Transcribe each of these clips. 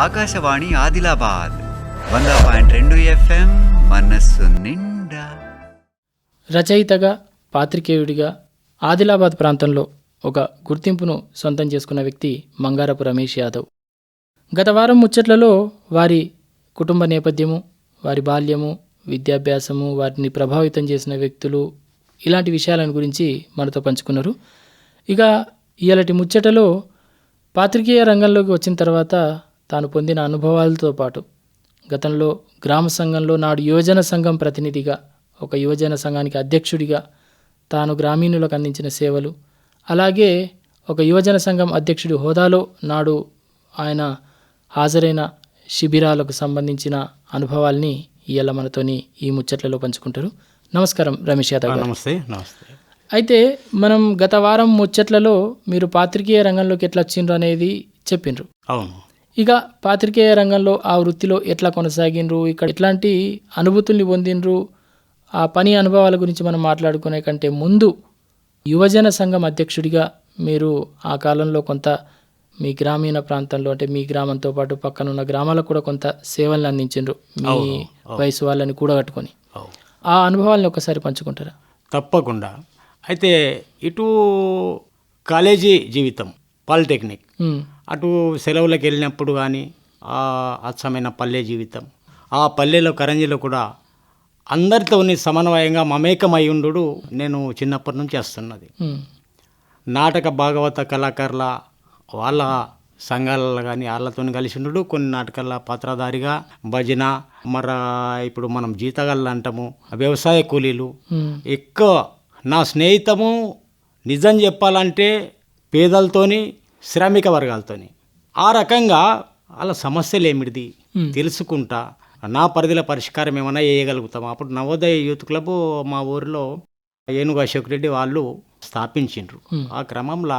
ఆకాశవాణి ఆదిలాబాద్ వంద పాయింట్ రెండు ఎఫ్ఎం మనస్సు నిండా. రచయితగా పాత్రికేయుడిగా ఆదిలాబాద్ ప్రాంతంలో ఒక గుర్తింపును సొంతం చేసుకున్న వ్యక్తి మంగారపు రమేష్ యాదవ్. గత వారం ముచ్చట్లలో వారి కుటుంబ నేపథ్యము వారి బాల్యము విద్యాభ్యాసము వారిని ప్రభావితం చేసిన వ్యక్తులు ఇలాంటి విషయాలను గురించి మనతో పంచుకున్నారు. ఇక ఇలాంటి ముచ్చటలో పాత్రికేయ రంగంలోకి వచ్చిన తర్వాత తాను పొందిన అనుభవాలతో పాటు గతంలో గ్రామ సంఘంలో నాడు యువజన సంఘం ప్రతినిధిగా ఒక యువజన సంఘానికి అధ్యక్షుడిగా తాను గ్రామీణులకు అందించిన సేవలు అలాగే ఒక యువజన సంఘం అధ్యక్షుడి హోదాలో నాడు ఆయన హాజరైన శిబిరాలకు సంబంధించిన అనుభవాల్ని ఇవాళ మనతోని ఈ ముచ్చట్లలో పంచుకుంటారు. నమస్కారం రమేష్ యాదవ్. నమస్తే నమస్తే. అయితే మనం గత వారం ముచ్చట్లలో మీరు పాత్రికేయ రంగంలోకి ఎట్లా వచ్చిండ్రు అనేది చెప్పిండ్రు అవును. ఇక పాత్రికేయ రంగంలో ఆ వృత్తిలో ఎట్లా కొనసాగిండ్రు? ఇక్కడ ఎట్లాంటి అనుభూతుల్ని పొందిండ్రు? ఆ పని అనుభవాల గురించి మనం మాట్లాడుకునే కంటే ముందు యువజన సంఘం అధ్యక్షుడిగా మీరు ఆ కాలంలో కొంత మీ గ్రామీణ ప్రాంతంలో అంటే మీ గ్రామంతో పాటు పక్కనున్న గ్రామాలకు కూడా కొంత సేవలను అందించిండ్రు. మీ వయసు వాళ్ళని కూడగట్టుకొని. అవును. ఆ అనుభవాలను ఒకసారి పంచుకుంటారా? తప్పకుండా. అయితే ఇటు కాలేజీ జీవితం. పాలిటెక్నిక్. అటు సెలవులకు వెళ్ళినప్పుడు కానీ ఆ అచ్చమైన పల్లె జీవితం. ఆ పల్లెలో కరంజీలో కూడా అందరితోని సమన్వయంగా మమేకమై ఉండు నేను చిన్నప్పటి నుంచి వస్తున్నది నాటక భాగవత కళాకారుల వాళ్ళ సంఘాలలో కానీ వాళ్ళతో కలిసి ఉండు కొన్ని నాటకాల పాత్రధారిగా భజన మర ఇప్పుడు మనం జీతగాళ్ళు అంటాము వ్యవసాయ కూలీలు. ఎక్కువ నా స్నేహితము నిజం చెప్పాలంటే పేదలతోని శ్రామిక వర్గాలతోని. ఆ రకంగా వాళ్ళ సమస్యలు ఏమిటిది తెలుసుకుంటా. నా పరిధిలో పరిష్కారం ఏమైనా వేయగలుగుతాం అప్పుడు నవోదయ యూత్ క్లబ్ మా ఊరిలో ఏనుగు అశోక్ రెడ్డి వాళ్ళు స్థాపించిండ్రు. ఆ క్రమంలో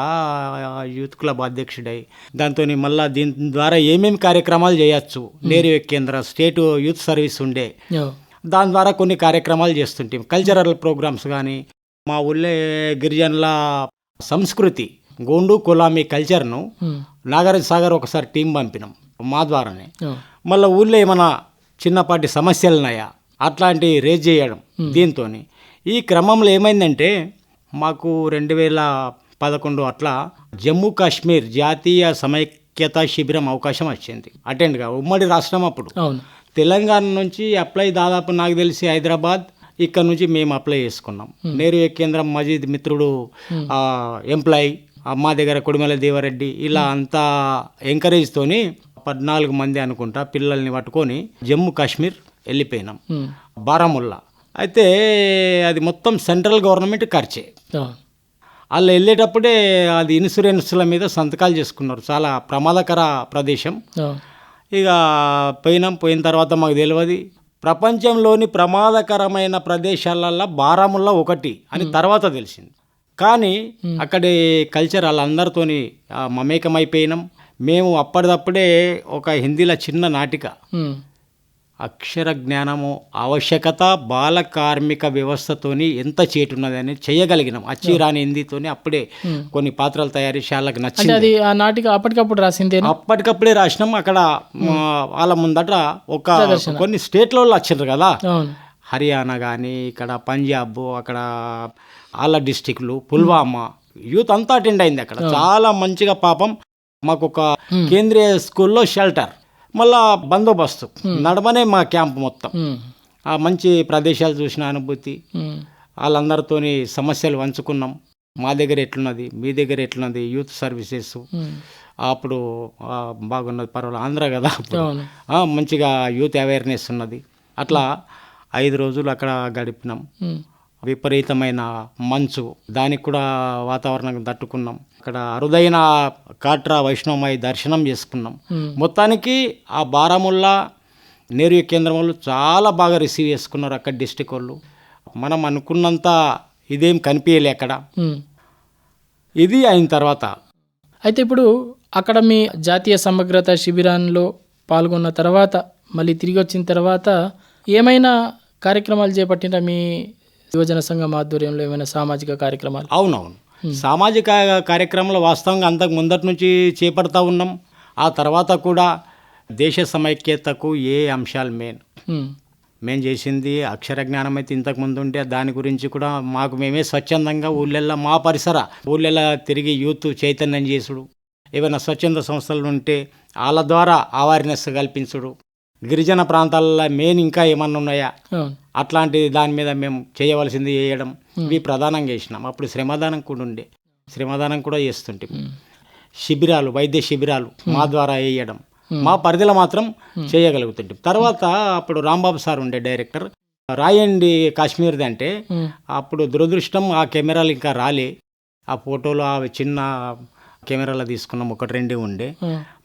యూత్ క్లబ్ అధ్యక్షుడై దాంతో మళ్ళా దీని ద్వారా ఏమేమి కార్యక్రమాలు చేయొచ్చు? నేరు కేంద్ర స్టేట్ యూత్ సర్వీస్ ఉండే. దాని ద్వారా కొన్ని కార్యక్రమాలు చేస్తుంటాం కల్చరల్ ప్రోగ్రామ్స్ కానీ మా ఊళ్ళో గిరిజనుల సంస్కృతి గోండు కులామి కల్చర్ను నాగార్జున సాగర్ ఒకసారి టీం పంపినాం మా. ద్వారానే మళ్ళీ ఊళ్ళో ఏమైనా చిన్నపాటి సమస్యలు ఉన్నాయా అట్లాంటివి రేజ్ చేయడం దీంతో ఈ క్రమంలో ఏమైందంటే మాకు రెండు వేల పదకొండు అట్లా జమ్మూ కాశ్మీర్ జాతీయ సమైక్యత శిబిరం అవకాశం వచ్చింది. అటెండ్గా ఉమ్మడి రాష్ట్రం అప్పుడు. తెలంగాణ నుంచి అప్లై దాదాపు నాకు తెలిసి హైదరాబాద్ ఇక్కడ నుంచి మేము అప్లై చేసుకున్నాం. నేరు కేంద్రం మజీద్ మిత్రుడు ఎంప్లాయ్ మా దగ్గర కొడిమల దేవరెడ్డి ఇలా అంతా ఎంకరేజ్తోని పద్నాలుగు మంది అనుకుంటా పిల్లల్ని పట్టుకొని జమ్మూ కాశ్మీర్ వెళ్ళిపోయినాం. బారాముల్లా. అయితే అది మొత్తం సెంట్రల్ గవర్నమెంట్ ఖర్చే. వాళ్ళు వెళ్ళేటప్పుడే అది ఇన్సూరెన్స్ల మీద సంతకాలు చేసుకున్నారు. చాలా ప్రమాదకర ప్రదేశం. ఇక పోయినాం. పోయిన తర్వాత మాకు తెలియదు. ప్రపంచంలోని ప్రమాదకరమైన ప్రదేశాలల్లో బారాముల్లా ఒకటి అని తర్వాత తెలిసింది. కానీ అక్కడి కల్చర్ వాళ్ళందరితోని మమేకమైపోయినాం. మేము అప్పటిదప్పుడే ఒక హిందీలో చిన్న నాటిక. అక్షర జ్ఞానము ఆవశ్యకత బాల కార్మిక వ్యవస్థతోని ఎంత చేటున్నదని చేయగలిగినాం. అచ్చి రాని హిందీతోని అప్పుడే కొన్ని పాత్రలు తయారు అంటే నచ్చింది. అది ఆ నాటిక అప్పటికప్పుడు రాసిందేనా? అప్పటికప్పుడే రాసినాం. అక్కడ వాళ్ళ ముందట ఒక కొన్ని స్టేట్లో వాళ్ళు వచ్చిండ్రు కదా హర్యానా కానీ ఇక్కడ పంజాబ్ అక్కడ వాళ్ళ డిస్టిక్లు పుల్వామా యూత్ అంతా అటెండ్ అయింది అక్కడ. చాలా మంచిగా పాపం మాకు ఒక కేంద్రీయ స్కూల్లో షెల్టర్ మళ్ళా బందోబస్తు. నడమనే మా క్యాంప్ మొత్తం. ఆ మంచి ప్రదేశాలు చూసిన అనుభూతి. వాళ్ళందరితోని సమస్యలు పంచుకున్నాం మా దగ్గర ఎట్లున్నది మీ దగ్గర ఎట్లున్నది యూత్ సర్వీసెస్ అప్పుడు బాగున్నది పర్వాలేదు ఆంధ్ర కదా మంచిగా యూత్ అవేర్నెస్ ఉన్నది. అట్లా ఐదు రోజులు అక్కడ గడిపినాం. విపరీతమైన మంచు. దానికి కూడా వాతావరణం తట్టుకున్నాం. అక్కడ అరుదైన కాట్రా వైష్ణవమై దర్శనం చేసుకున్నాం. మొత్తానికి ఆ బారాముల్లా నేరు కేంద్రం వాళ్ళు చాలా బాగా రిసీవ్ చేసుకున్నారు అక్కడ డిస్టిక్ వాళ్ళు. మనం అనుకున్నంత ఇదేం కనిపించలే అక్కడ. ఇది అయిన తర్వాత అయితే ఇప్పుడు అక్కడ మీ జాతీయ సమగ్రత శిబిరాల్లో పాల్గొన్న తర్వాత మళ్ళీ తిరిగి వచ్చిన తర్వాత ఏమైనా కార్యక్రమాలు చేపట్టిన మీ యువజన సంఘం ఆధ్వర్యంలో ఏమైనా సామాజిక కార్యక్రమాలు? అవునవును. సామాజిక కార్యక్రమాలు వాస్తవంగా అంతకు ముందటి నుంచి చేపడతా ఉన్నాం. ఆ తర్వాత కూడా దేశ సమైక్యతకు ఏ అంశాలు మెయిన్? మేము చేసింది అక్షర జ్ఞానం అయితే ఇంతకు ముందు ఉంటే దాని గురించి కూడా మాకు మేమే స్వచ్ఛందంగా ఊళ్ళల్లో మా పరిసర ఊళ్ళల్లో తిరిగి యూత్ చైతన్యం చేసుడు. ఏమైనా స్వచ్ఛంద సంస్థలు ఉంటే వాళ్ళ ద్వారా అవేర్నెస్ కల్పించుడు. గిరిజన ప్రాంతాలలో మెయిన్ ఇంకా ఏమన్నా ఉన్నాయా? అట్లాంటి దాని మీద మేము చేయవలసింది చేయడం ఇవి ప్రధానంగా చేసినాం. అప్పుడు శ్రమదానం కూడా ఉండే. శ్రమదానం కూడా చేస్తుంటే శిబిరాలు వైద్య శిబిరాలు మా ద్వారా వేయడం మా పరిధిలో మాత్రం చేయగలుగుతుంటాం తర్వాత అప్పుడు రాంబాబు సార్ ఉండే డైరెక్టర్. రాయండి కాశ్మీర్ది అంటే అప్పుడు దురదృష్టం ఆ కెమెరాలు ఇంకా రాలే. ఆ ఫోటోలు ఆ చిన్న కెమెరాలో తీసుకున్నాం ఒకటి రెండే ఉండే.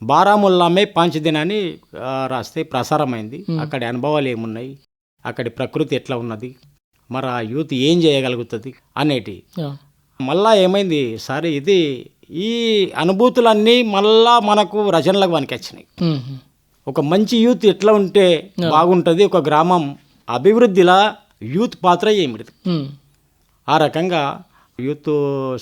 బారాముల్లామే పాంచదిన్ అని ఆ, రాస్తే ప్రసారమైంది. అక్కడి అనుభవాలు ఏమున్నాయి? అక్కడి ప్రకృతి ఎట్లా ఉన్నది? మరి ఆ యూత్ ఏం చేయగలుగుతుంది? అనేటి. మళ్ళా ఏమైంది? సరే ఇది ఈ అనుభూతులన్నీ మళ్ళా మనకు రచనలకు ఉమ్, ఒక మంచి యూత్ ఎట్లా ఉంటే బాగుంటుంది? ఒక గ్రామం అభివృద్ధిలా యూత్ పాత్ర ఏమిటి ఆ రకంగా యూత్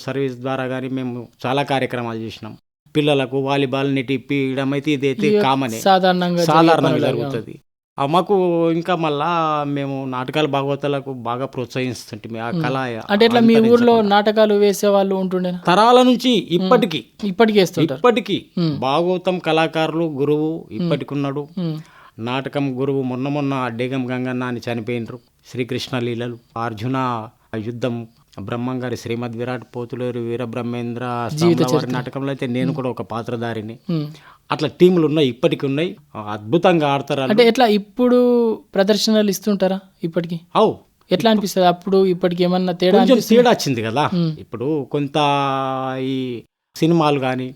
సర్వీస్ ద్వారా కానీ మేము చాలా కార్యక్రమాలు చేసినాం. పిల్లలకు వాలీబాల్ నెట్ ఇప్పియడం అయితే ఇదైతే కామనే. సాధారణంగా సాధారణంగా. జరుగుతుంది. మాకు ఇంకా మళ్ళా మేము నాటకాల భాగవతాలకు బాగా ప్రోత్సహిస్తుంటే ఆ కళ అంటే ఇట్లా మీ ఊర్లో నాటకాలు వేసే వాళ్ళు ఉంటుండేనా తరాల నుంచి ఇప్పటికీ. ఇప్పటికి ఇప్పటికీ. భాగవతం కళాకారులు గురువు ఇప్పటికున్నాడు. ఉమ్, నాటకం గురువు మొన్న మొన్న అడ్డేగం గంగన్న అని చనిపోయినరు. శ్రీకృష్ణ లీలలు అర్జున యుద్ధం బ్రహ్మంగారి శ్రీమద్ విరాట్ పోతులేరు వీర బ్రహ్మేంద్ర వారి నాటకంలో అయితే నేను కూడా ఒక పాత్రధారిని. అట్లా టీములు ఉన్నాయి ఇప్పటికి ఉన్నాయి. అద్భుతంగా ఆడతారు. అంటే ఎట్లా ఇప్పుడు ప్రదర్శనలు ఇస్తుంటారా ఇప్పటికి? అవు ఎట్లా అనిపిస్తుంది? అప్పుడు ఇప్పటికి ఏమన్నా తేడా తేడా వచ్చింది కదా. ఇప్పుడు కొంత ఈ సినిమాలు కానీ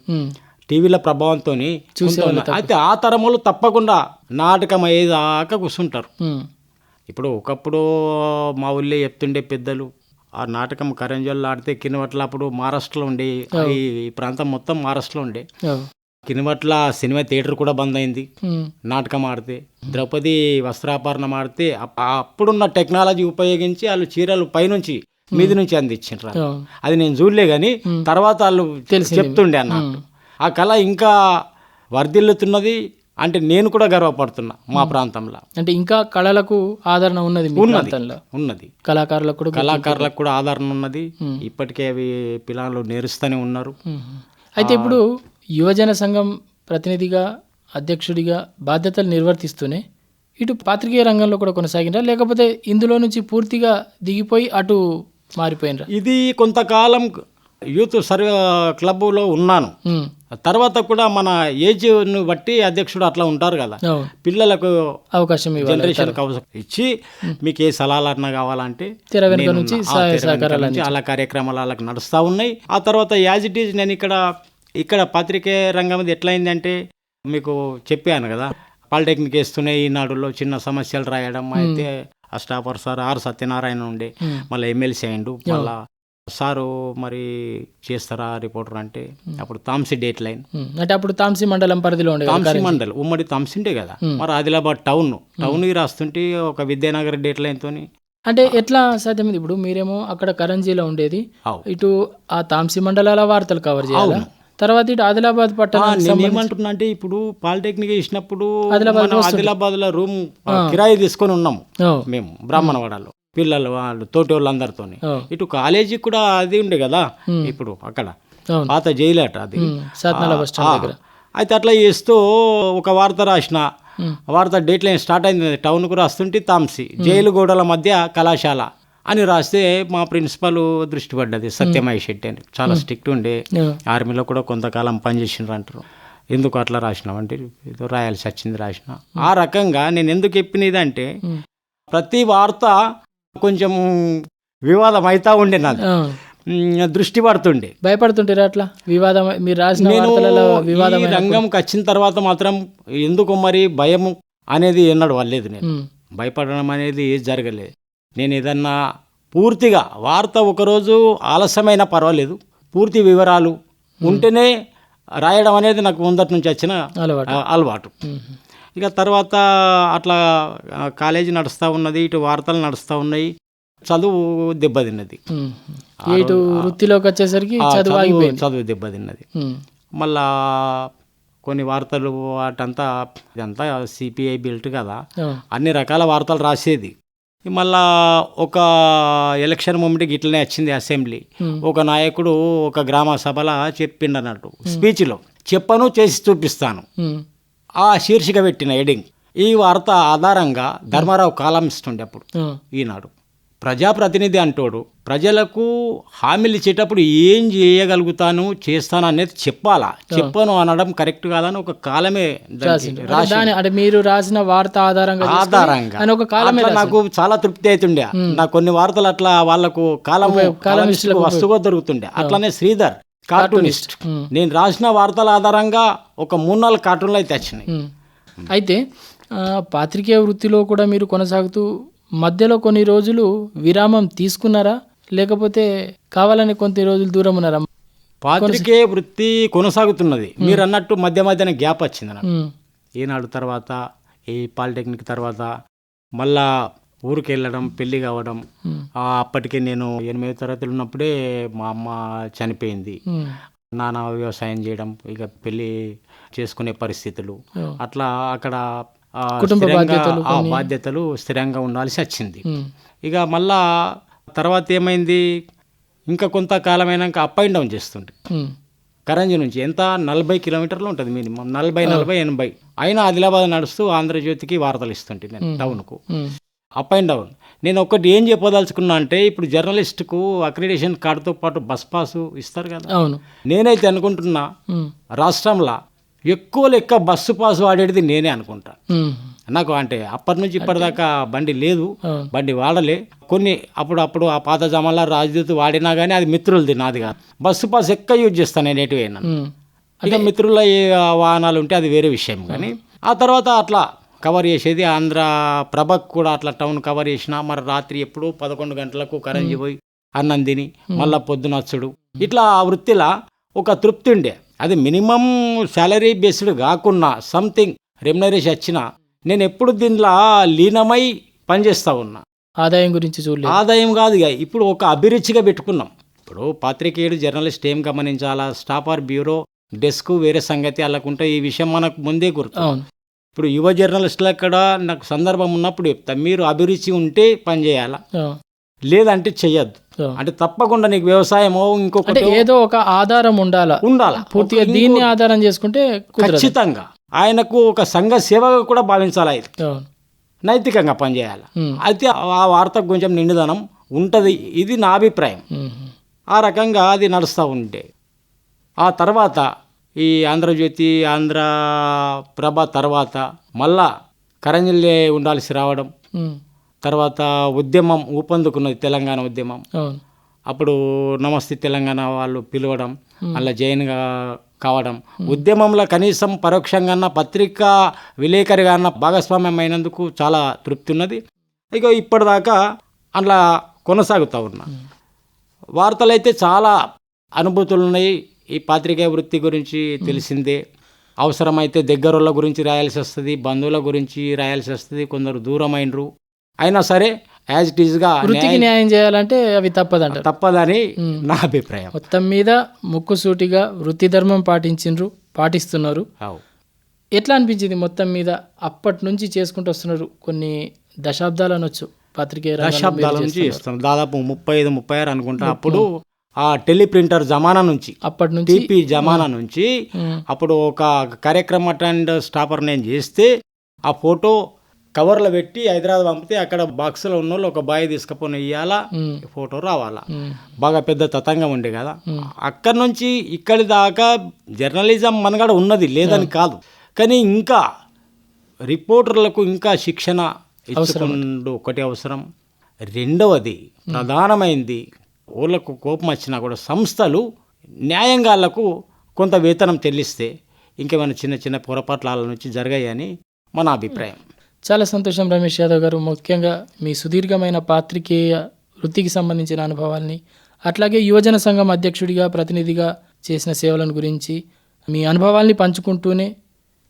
టీవీల ప్రభావంతో అయితే ఆ తరములు తప్పకుండా నాటకం అయ్యేదాకా కూర్చుంటారు. ఇప్పుడు ఒకప్పుడు మా ఊళ్ళో చెప్తుండే పెద్దలు ఆ నాటకం కరంజోళ్ళు ఆడితే కినవట్ల అప్పుడు మహారాష్ట్రలో ఉండే ఈ ప్రాంతం మొత్తం మహారాష్ట్రలో ఉండే. కినవట్ల సినిమా థియేటర్ కూడా బంద్ అయింది. నాటకం ఆడితే ద్రౌపది వస్త్రాపరణం ఆడితే అప్పుడున్న టెక్నాలజీ ఉపయోగించి వాళ్ళు చీరలు పైనుంచి మీది నుంచి అందించారు అది నేను చూడలే కానీ తర్వాత వాళ్ళు తెలిసింది. చెప్తుండే అన్నట్టు. ఆ కళ ఇంకా వర్ధిల్లుతున్నది అంటే నేను కూడా గర్వపడుతున్నా మా ప్రాంతంలో. అంటే ఇంకా కళలకు ఆదరణ ఉన్నది ఉన్నది ఉన్నది. కళాకారులకు కూడా కళాకారులకు కూడా ఆదరణ ఉన్నది. ఇప్పటికే అవి పిల్లలు నేరుస్తూనే ఉన్నారు. అయితే ఇప్పుడు యువజన సంఘం ప్రతినిధిగా అధ్యక్షుడిగా బాధ్యతలు నిర్వర్తిస్తూనే ఇటు పాత్రికేయ రంగంలో కూడా కొనసాగినరా లేకపోతే ఇందులో నుంచి పూర్తిగా దిగిపోయి అటు మారిపోయినరా ఇది కొంతకాలం యూత్ సర్వే క్లబ్లో ఉన్నాను. తర్వాత కూడా మన ఏజ్ను బట్టి అధ్యక్షుడు అట్లా ఉంటారు కదా. పిల్లలకు అవకాశం జనరేషన్ ఇచ్చి మీకు ఏ కావాలంటే వెనుక సహకారాలు నుంచి అలా కార్యక్రమాలు వాళ్ళకి నడుస్తూ ఉన్నాయి. ఆ తర్వాత యాజ్ ఇట్ ఈజ్ నేను ఇక్కడ ఇక్కడ పత్రికే రంగం ఎట్లయిందంటే మీకు చెప్పాను కదా. పాలిటెక్నిక్ వేస్తూనే ఈనాడులో చిన్న సమస్యలు రాయడం అయితే ఆ స్టాఫర్ సార్ ఆర్ సత్యనారాయణ ఉండే. మళ్ళీ ఎమ్మెల్సీ అయిండు మళ్ళా సారు మరి చేస్తారా రిపోర్టర్ అంటే అప్పుడు తాంసీ డేట్ లైన్. ఉమ్. అంటే అప్పుడు తాంసీ మండలం పరిధిలో ఉండే తాంసీ మండల్ ఉమ్మడి తాంసిండే కదా. మరి ఆదిలాబాద్ టౌన్ టౌన్కి రాస్తుంటే ఒక విద్యానగర్ డేట్ లైన్ తోని. అంటే ఎట్లా సాధ్యమైంది ఇప్పుడు మీరేమో అక్కడ కరంజీలో ఉండేది. ఇటు ఆ తాంసీ మండలాల వార్తలు కవర్ చేయాలా? తర్వాత ఇటు ఆదిలాబాద్ నేను ఏమంటున్నా అంటే ఇప్పుడు పాలిటెక్నిక్ ఇచ్చినప్పుడు ఆదిలాబాద్ ఆదిలాబాద్లో రూమ్ కిరాయి తీసుకొని ఉన్నాము మేము బ్రాహ్మణవాడలో. పిల్లలు వాళ్ళు తోటి వాళ్ళందరితోని ఓ, ఇటు కాలేజీ కూడా అది ఉండే కదా ఇప్పుడు అక్కడ. పాత జైలేట అది. అయితే అట్లా చేస్తూ ఒక వార్త రాసిన. వార్త డేట్ లైన్ స్టార్ట్ అయింది. టౌన్కు రాస్తుంటే తాంసి. జైలు గోడల మధ్య కళాశాల అని రాస్తే మా ప్రిన్సిపల్ దృష్టి పడ్డది. సత్యమయ్య శెట్టి అని. చాలా స్ట్రిక్ట్ ఉండే. ఆర్మీలో కూడా కొంతకాలం పనిచేసిండ్రు అంటారు. ఎందుకు అట్లా రాసినావంటే ఏదో రాయాల్సి వచ్చింది రాసిన. ఆ రకంగా నేను ఎందుకు చెప్పినది ఉమ్. ప్రతి వార్త కొంచెం వివాదం అవుతా ఉండే ఉమ్, దృష్టి పడుతుండే. భయపడుతుంటారా అట్లా? వివాదం మీరు రాసిన వివాదం రంగంకి వచ్చిన తర్వాత మాత్రం ఎందుకు మరి భయం అనేది ఎన్నడు వల్లేదు నేను. భయపడడం అనేది జరగలేదు. నేను ఏదన్నా పూర్తిగా వార్త ఒకరోజు ఆలస్యమైనా పర్వాలేదు. పూర్తి వివరాలు ఉంటేనే రాయడం అనేది నాకు ముందటి నుంచి వచ్చిన అలవాటు. ఇక తర్వాత అట్లా కాలేజీ నడుస్తూ ఉన్నది ఇటు వార్తలు నడుస్తూ ఉన్నాయి. చదువు దెబ్బతిన్నది. ఇటు వృత్తిలోకి వచ్చేసరికి చదువు చదువు దెబ్బతిన్నది. మళ్ళా కొన్ని వార్తలు వాటంతా ఇదంతా సిపిఐ బిల్ట్ కదా. అన్ని రకాల వార్తలు రాసేది. మళ్ళా ఒక ఎలక్షన్ మూమెంట్కి ఇట్లనే వచ్చింది అసెంబ్లీ. ఒక నాయకుడు ఒక గ్రామ సభలో చెప్పిండు అన్నట్టు స్పీచ్లో. చెప్పను చేసి చూపిస్తాను. ఆ శీర్షిక పెట్టిన ఎడింగ్ ఈ వార్త ఆధారంగా ధర్మారావు కాలం ఇస్తుండే అప్పుడు ఉమ్. ఈనాడు. ప్రజాప్రతినిధి అంటోడు ప్రజలకు హామీలు ఇచ్చేటప్పుడు ఏం చేయగలుగుతాను చేస్తాను అనేది చెప్పాలా? చెప్పను అనడం కరెక్ట్ కాదని ఒక కాలమే మీరు రాసిన వార్త ఆధారంగా ఆధారంగా. ఒక కాలమే నాకు చాలా తృప్తి అవుతుండే. నా కొన్ని వార్తలు అట్లా వాళ్ళకు కాలం వస్తువుగా దొరుకుతుండే. అట్లానే శ్రీధర్ కార్టూనిస్ట్ ఉమ్. నేను రాసిన వార్తల ఆధారంగా ఒక మూడు నాలుగు కార్టూన్లు అయితే వచ్చినాయి. ఉమ్. అయితే పాత్రికేయ వృత్తిలో కూడా మీరు కొనసాగుతూ మధ్యలో కొన్ని రోజులు విరామం తీసుకున్నారా? లేకపోతే కావాలని కొన్ని రోజులు దూరం ఉన్నారా? పాత్రికేయ వృత్తి కొనసాగుతున్నది. మీరు అన్నట్టు మధ్య మధ్యన గ్యాప్ వచ్చింది ఉమ్. ఈనాడు తర్వాత ఈ పాలిటెక్నిక్ తర్వాత మళ్ళా ఊరికి వెళ్ళడం పెళ్ళి కావడం అప్పటికే నేను ఎనిమిదో తరగతిలో ఉన్నప్పుడే మా అమ్మ చనిపోయింది. నాన్న వ్యవసాయం చేయడం ఇక పెళ్ళి చేసుకునే పరిస్థితులు. అట్లా అక్కడ ఆ, బాధ్యతలు ఆ బాధ్యతలు స్థిరంగా ఉండాల్సి వచ్చింది. ఇక మళ్ళా తర్వాత ఏమైంది? ఇంకా కొంతకాలం అయినాక అప్ అండ్ డౌన్ చేస్తుండే. కరంజీ నుంచి ఎంత? నలభై కిలోమీటర్లు ఉంటుంది మినిమం నలభై నలభై ఎనభై. అయినా ఆదిలాబాద్ నడుస్తూ ఆంధ్రజ్యోతికి వార్తలు ఇస్తుంటే నేను టౌన్కు. అప్ అండ్ డౌన్ నేను ఒకటి ఏం చెప్పదలుచుకున్నా అంటే ఇప్పుడు జర్నలిస్ట్కు అక్రిడేషన్ కార్డుతో పాటు బస్ పాసు ఇస్తారు కదా. అవును. నేనైతే అనుకుంటున్నా. రాష్ట్రంలో ఎక్కువ లెక్క బస్సు పాస్ వాడేది నేనే అనుకుంటా. నాకు అంటే అప్పటి నుంచి ఇప్పటిదాకా బండి లేదు బండి వాడలే. కొన్ని అప్పుడు అప్పుడు ఆ పాత జమాన్లో రాజదూత్ వాడినా కానీ అది మిత్రులది నాది కాదు. బస్సు పాస్ ఎక్కువ యూజ్ చేస్తాను నేను ఎటు అయినా ఉమ్. ఇక మిత్రుల వాహనాలు ఉంటే అది వేరే విషయం కానీ ఆ తర్వాత అట్లా కవర్ చేసేది ఆంధ్ర ప్రభకు కూడా అట్లా టౌన్ కవర్ చేసిన మరి రాత్రి ఎప్పుడు పదకొండు గంటలకు కరెంజీ పోయి అన్నం తిని మళ్ళా పొద్దునచ్చుడు ఇట్లా ఆ వృత్తిలా ఒక తృప్తి ఉండే. అది మినిమం శాలరీ బేస్డ్ కాకుండా సంథింగ్ రెమ్యునరేషన్ వచ్చినా నేను ఎప్పుడు దీనిలో లీనమై పనిచేస్తా ఉన్నా. ఆదాయం గురించి చూడలేదు. ఆదాయం కాదు ఇక. ఇప్పుడు ఒక అభిరుచిగా పెట్టుకున్నాం. ఇప్పుడు పాత్రికేయుడు జర్నలిస్ట్ ఏం గమనించాలా? స్టాఫర్ బ్యూరో డెస్క్ వేరే సంగతి అలాకుంటే ఈ విషయం మనకు ముందే గుర్తు. ఇప్పుడు యువ జర్నలిస్టులు అక్కడ నాకు సందర్భం ఉన్నప్పుడు చెప్తా మీరు అభిరుచి ఉంటే పని చేయాలా? అవును. లేదంటే చెయ్యొద్దు. అంటే తప్పకుండా నీకు వ్యవసాయమో ఇంకొకటి ఏదో ఒక ఆధారం ఉండాలా? ఉండాలా. పూర్తిగా దీన్ని ఆధారం చేసుకుంటే ఖచ్చితంగా. ఆయనకు ఒక సంఘ సేవగా కూడా భావించాలి ఇది? నైతికంగా పనిచేయాలి. అయితే ఆ వార్తకు కొంచెం నిండుదనం ఉంటుంది. ఇది నా అభిప్రాయం. ఆ రకంగా అది నడుస్తూ ఉంటే ఆ తర్వాత ఈ ఆంధ్రజ్యోతి ఆంధ్ర ప్రభ తర్వాత మళ్ళా కరంజిల్లే ఉండాల్సి రావడం. తర్వాత ఉద్యమం ఊపందుకున్నది తెలంగాణ ఉద్యమం. అప్పుడు నమస్తే తెలంగాణ వాళ్ళు పిలవడం అలా జైన్గా కావడం. ఉద్యమంలో కనీసం పరోక్షంగా పత్రికా విలేకరిగా అన్న భాగస్వామ్యం అయినందుకు చాలా తృప్తి ఉన్నది. ఇక ఇప్పటిదాకా అట్లా కొనసాగుతూ ఉన్నా. వార్తలు అయితే చాలా అనుభూతులు ఉన్నాయి ఈ పాత్రికేయ వృత్తి గురించి తెలిసిందే. అవసరమైతే దగ్గరోళ్ళ గురించి రాయాల్సి వస్తుంది బంధువుల గురించి రాయాల్సి వస్తుంది కొందరు దూరమైనరు అయినా సరే యాజ్ ఇట్ ఈజ్గా వృత్తికి న్యాయం చేయాలంటే అవి తప్పదంటారు. తప్పదని నా అభిప్రాయం. మొత్తం మీద ముక్కుసూటిగా వృత్తి ధర్మం పాటించిండ్రు పాటిస్తున్నారు. ఎట్లా అనిపించింది మొత్తం మీద అప్పటి నుంచి చేసుకుంటూ వస్తున్నారు కొన్ని దశాబ్దాలు అనొచ్చు పాత్రికేయ దశాబ్దాల నుంచి. ఇస్తాం దాదాపు ముప్పై ఐదు ముప్పై ఆరు అనుకుంటా. అప్పుడు ఆ టెలిప్రింటర్ జమానా నుంచి అప్పటి నుంచి టీపీ జమానా నుంచి అప్పుడు ఒక కార్యక్రమం అటెండ్ స్టాపర్ నేను చేస్తే ఆ ఫోటో కవర్లో పెట్టి హైదరాబాద్ పంపితే అక్కడ బాక్స్లో ఉన్న వాళ్ళు ఒక బాయ్ తీసుకుపోయి ఉమ్, ఫోటో రావాలా. బాగా పెద్ద తతంగం ఉండే కదా. అక్కడి నుంచి ఇక్కడి దాకా జర్నలిజం మనగడ ఉన్నది లేదని కాదు. కానీ ఇంకా రిపోర్టర్లకు ఇంకా శిక్షణ ఇచ్చుకుండు ఒకటి అవసరం. రెండవది ప్రధానమైంది ఊళ్ళకు కోపం వచ్చినా కూడా సంస్థలు న్యాయంగా వాళ్ళకు కొంత వేతనం చెల్లిస్తే ఇంకేమైనా చిన్న చిన్న పొరపాట్ల నుంచి జరగాయని మన అభిప్రాయం. చాలా సంతోషం రమేష్ యాదవ్ గారు. ముఖ్యంగా మీ సుదీర్ఘమైన పాత్రికేయ వృత్తికి సంబంధించిన అనుభవాల్ని అట్లాగే యువజన సంఘం అధ్యక్షుడిగా ప్రతినిధిగా చేసిన సేవలను గురించి మీ అనుభవాల్ని పంచుకుంటూనే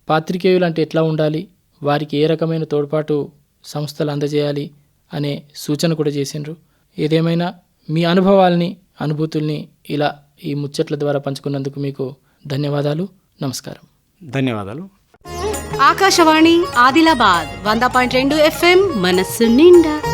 పాత్రికేయులు అంటే ఎట్లా ఉండాలి వారికి ఏ రకమైన తోడ్పాటు సంస్థలు అందజేయాలి అనే సూచన కూడా చేసిండ్రు. ఏదేమైనా మీ అనుభవాల్ని అనుభూతుల్ని ఇలా ఈ ముచ్చట్ల ద్వారా పంచుకున్నందుకు మీకు ధన్యవాదాలు. నమస్కారం. ధన్యవాదాలు. ఆకాశవాణి ఆదిలాబాద్ వంద పాయింట్ రెండు ఎఫ్ఎం మనస్సు నిండా.